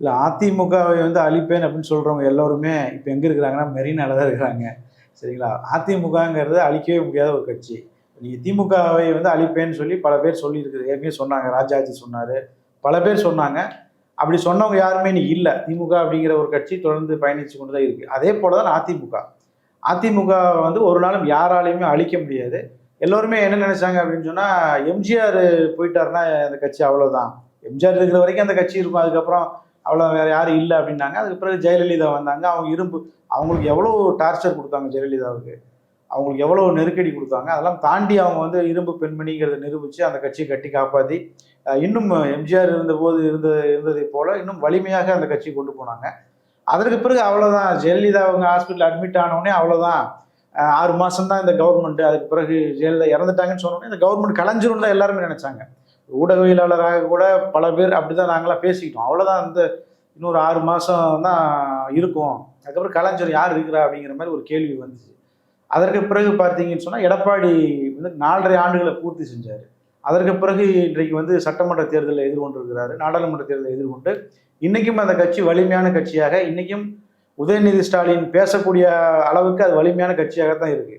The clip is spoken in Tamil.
இல்லை அதிமுகவை வந்து அழிப்பேன் அப்படின்னு சொல்கிறவங்க எல்லோருமே இப்போ எங்கே இருக்கிறாங்கன்னா மெரினால தான் இருக்கிறாங்க. சரிங்களா? அதிமுகங்கிறது அழிக்கவே முடியாத ஒரு கட்சி. நீங்கள் திமுகவை வந்து அழிப்பேன்னு சொல்லி பல பேர் சொல்லியிருக்குது. ஏற்கனவே சொன்னாங்க. ராஜாஜி சொன்னார். பல பேர் சொன்னாங்க. அப்படி சொன்னவங்க யாருமே நீ இல்லை. திமுக அப்படிங்கிற ஒரு கட்சி தொடர்ந்து பயணித்து கொண்டு தான் இருக்குது அதே போல தான் அதிமுக. அதிமுக வந்து ஒரு நாளும் யாராலையுமே அழிக்க முடியாது. எல்லோருமே என்ன நினைச்சாங்க அப்படின்னு சொன்னால் எம்ஜிஆர் போயிட்டாருன்னா அந்த கட்சி அவ்வளோதான் எம்ஜிஆர் இருக்கிற வரைக்கும் அந்த கட்சி இருக்கும். அதுக்கப்புறம் அவ்வளோ வேறு யாரும் இல்லை அப்படின்னாங்க. அதுக்கு பிறகு ஜெயலலிதா வந்தாங்க. அவங்க இரும்பு அவங்களுக்கு எவ்வளோ டார்ச்சர் கொடுத்தாங்க ஜெயலலிதாவுக்கு. அவங்களுக்கு எவ்வளோ நெருக்கடி கொடுத்தாங்க. அதெல்லாம் தாண்டி அவங்க வந்து இரும்பு பெண்மணிங்கிறத நிரூபித்து அந்த கட்சியை கட்டி காப்பாற்றி இன்னும் எம்ஜிஆர் இருந்தபோது இருந்த இருந்ததை போல் இன்னும் வலிமையாக அந்த கட்சியை கொண்டு போனாங்க. அதற்கு பிறகு அவ்வளோதான் ஜெயலலிதா அவங்க ஹாஸ்பிட்டல் அட்மிட் ஆனவுடனே அவ்வளோதான் ஆறு மாதம் தான் இந்த கவர்மெண்ட் அதுக்கு பிறகு ஜெயலலிதா இறந்துட்டாங்கன்னு சொன்னோடனே இந்த கவர்மெண்ட் கலைஞ்சிரும் தான் எல்லாருமே நினைச்சாங்க. ஊடகவியலாளராக கூட பல பேர் அப்படிதான் நாங்களாம் பேசிக்கிட்டோம். அவ்வளோதான் அந்த இன்னொரு ஆறு மாதம் தான் இருக்கும். அதுக்கப்புறம் கலைஞர் யார் இருக்கிறா அப்படிங்கிற மாதிரி ஒரு கேள்வி வந்துச்சு. அதற்கு பிறகு பார்த்தீங்கன்னு சொன்னால் எடப்பாடி வந்து நாலரை ஆண்டுகளை பூர்த்தி செஞ்சார். அதற்கு பிறகு இன்றைக்கு வந்து சட்டமன்ற தேர்தலை எதிர்கொண்டிருக்கிறாரு நாடாளுமன்ற தேர்தலை எதிர்கொண்டு இன்றைக்கும் அந்த கட்சி வலிமையான கட்சியாக இன்றைக்கும் உதயநிதி ஸ்டாலின் பேசக்கூடிய அளவுக்கு அது வலிமையான கட்சியாக தான் இருக்குது